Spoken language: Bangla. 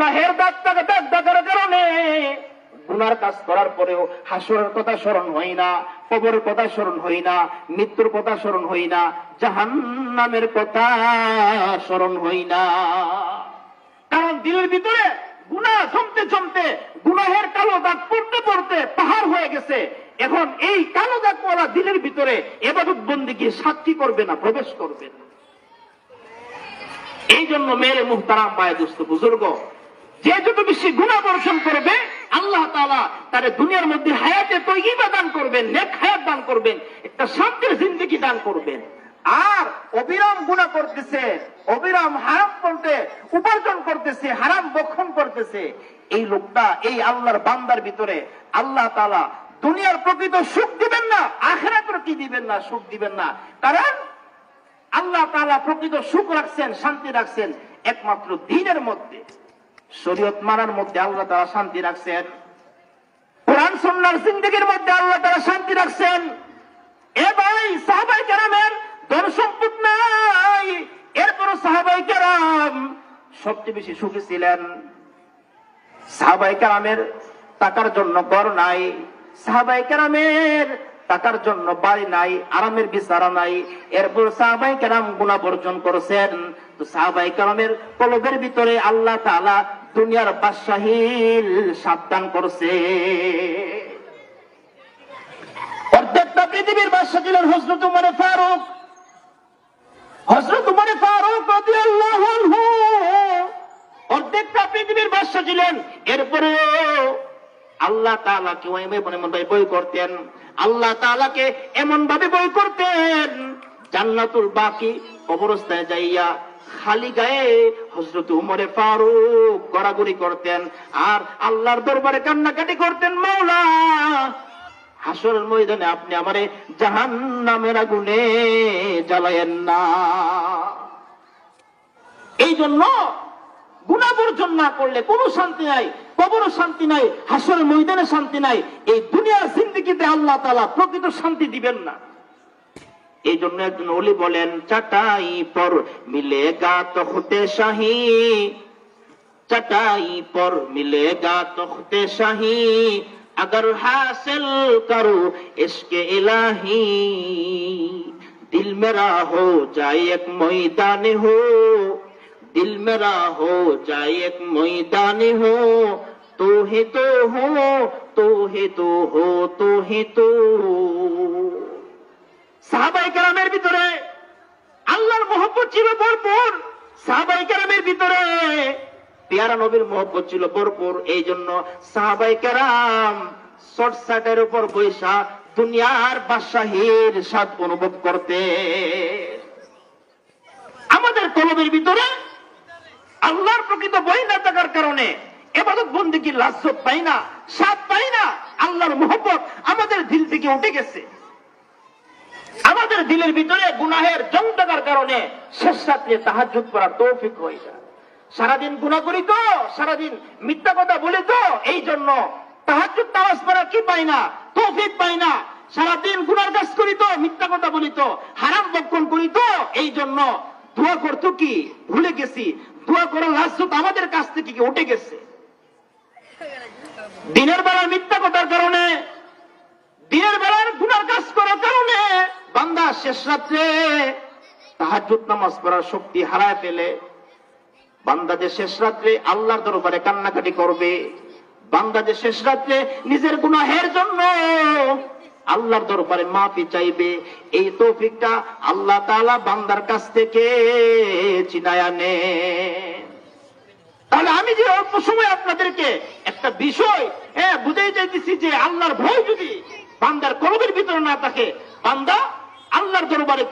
গুনাহের দাগ তাকে দাগ দাগের কারণে। গুনার কাজ করার পরেও হাসরের কথা স্মরণ হই না, কবরের কথা স্মরণ হই না, মৃত্যুর কথা স্মরণ হই না, জাহান্নামের কথা স্মরণ হই না। কারণ দিলের ভিতরে গুনাহ জমতে জমতে, গুনাহের কালো দাগ পড়তে পড়তে পাহাড় হয়ে গেছে। এখন এই কালো দাগ পড়া দিলের ভিতরে এবাদত বন্দিকে সাক্ষী করবে না, প্রবেশ করবে না। এই জন্য মেরে মুহতারাম পায় দুস্থ বুজুর্গ যে যত বেশি গুণা বর্ষণ করবে, আল্লাহ তালা তার দুনিয়ার মধ্যে হায়াতে তৈবা দান করবেন, নেক হায়াত দান করবেন, একটা শান্তির জিন্দগি দান করবেন। আর অবিরাম গুণা করতেছে, অবিরাম হারাম করতে উপার্জন করতেছে, হারাম বক্ষণ করতেছে। এই লোকটা, এই আল্লাহর বান্দার ভিতরে আল্লাহ তালা দুনিয়ার প্রকৃত সুখ দিবেন না, আখেরাতের কি দিবেন না, সুখ দিবেন না। কারণ আল্লাহ তাআলা প্রকৃত সুখ রাখছেন, শান্তি রাখছেন একমাত্র দিনের মধ্যে। শরীয়ত মানার মধ্যে আল্লাহ তাআলা শান্তি রাখছেন। কোরআন সুন্নাহর জিন্দেগির মধ্যে আল্লাহ তাআলা শান্তি রাখছেন। সাহাবাই কেরামের ধন সম্পদ নাই। এরপরও সাহাবাই কেরাম সবচেয়ে বেশি সুখী ছিলেন। সাহাবাই কেরামের টাকার জন্য ঘর নাই। সাহাবাই কেরামের টাকার জন্য বাড়ি নাই, আরামের বিছানা নাই। এরপর সাহাবাই কেরাম গুণা বর্জন করেছেন। তো সাহাবাই কেরামের কলবের ভিতরে আল্লাহ তাআলা দুনিয়ার বাদশাহীর সাবধান করছে। অর্ধেকটা পৃথিবীর বাদশাহ ছিলেন হজরত উমরে ফারুক। হজরত উমরে ফারুক অর্ধেকটা পৃথিবীর বাদশাহ ছিলেন। এরপরে আল্লাহ তাআলাকে এমন ভাবে বই করতেন। আল্লাহ তাআলাকে এমন ভাবে বই করতেন, জান্নাতুল বাকি কবরস্থানে যাইয়া খালি গায়ে হজরত উমরে ফারুক গড়াগড়ি করতেন আর আল্লাহর দরবারে কান্নাকাটি করতেন, মাওলা হাসরের ময়দানে আপনি আমারে জাহান নামের আগুনে জ্বালায়েন না। এই জন্য গুণাবর্জন না করলে কোনো শান্তি নাই, কবরও শান্তি নাই, হাসরের ময়দানে শান্তি নাই। এই দুনিয়ার জিন্দিগিতে আল্লাহ তালা প্রকৃত শান্তি দিবেন না। এই জন্য একজন অলি বলেন চাটাই পর মিলেগা তখতে শাহী चटाई पर मिलेगा तख्ते शाही अगर हासिल करो इसके इलाही दिल मेरा हो जाए एक मैदान हो दिल मेरा हो जाए एक मैदान हो तो ही तो हो तो ही तो हो तो ही तो ভিতরে আল্লাহর ছিল ভরপুর। ভিতরে পেয়ারা নবীর ছিল ভরপুর। এই জন্য উপর বৈশা দুনিয়ার বাদশাহীর স্বাদ অনুভব করতে। আমাদের কলমের ভিতরে আল্লাহর প্রকৃত বই না থাকার কারণে এবাদত বন্দিকে লাজ্জত পাই না স্বাদ পাই না। আল্লাহর মোহব্বত আমাদের দিল থেকে উঠে গেছে। আমাদের দিলের ভিতরে গুনাহের থাকার কারণে শেষ রাত্রে তাহাজুদ করার তৌফিক হয়ে যায় সারাদিন গুণা করি তো, সারাদিন মিথ্যা কথা বলি তো এই জন্য তাহাজুদ তাওয়াজ করার কি পাই না, তৌফিক পাই না। সারাদিন গুনার কাজ করি তো, মিথ্যা কথা বলি তো, হারাম বক্ষণ করি তো এই জন্য দোয়া করতো কি, ভুলে গেছি। দোয়া করার লাজ্জত আমাদের কাছ থেকে কি উঠে গেছে? দিনের বেলা মিথ্যা কথার কারণে, দিনের বেলার গুনার শেষ রাত্রে তাহাজুদ নামাজ পড়ার শক্তি হারায় পেলে বান্দা যে শেষ রাত্রে আল্লাহর দরবারে কান্নাকাটি করবে। বান্দা যে শেষ রাত্রে নিজের গুনাহের জন্য আল্লাহর দরবারে মাফি চাইবে। এই তৌফিকটা আল্লাহ তাআলা বান্দার কাছ থেকে চিনায় আনে। তাহলে আমি যে অল্প সময় আপনাদেরকে একটা বিষয় হ্যাঁ বুঝাই চাইতেছি যে আল্লাহর ভয় যদি বান্দার কলবের ভিতরে না থাকে, বান্দা আল্লাহর দরবারে কি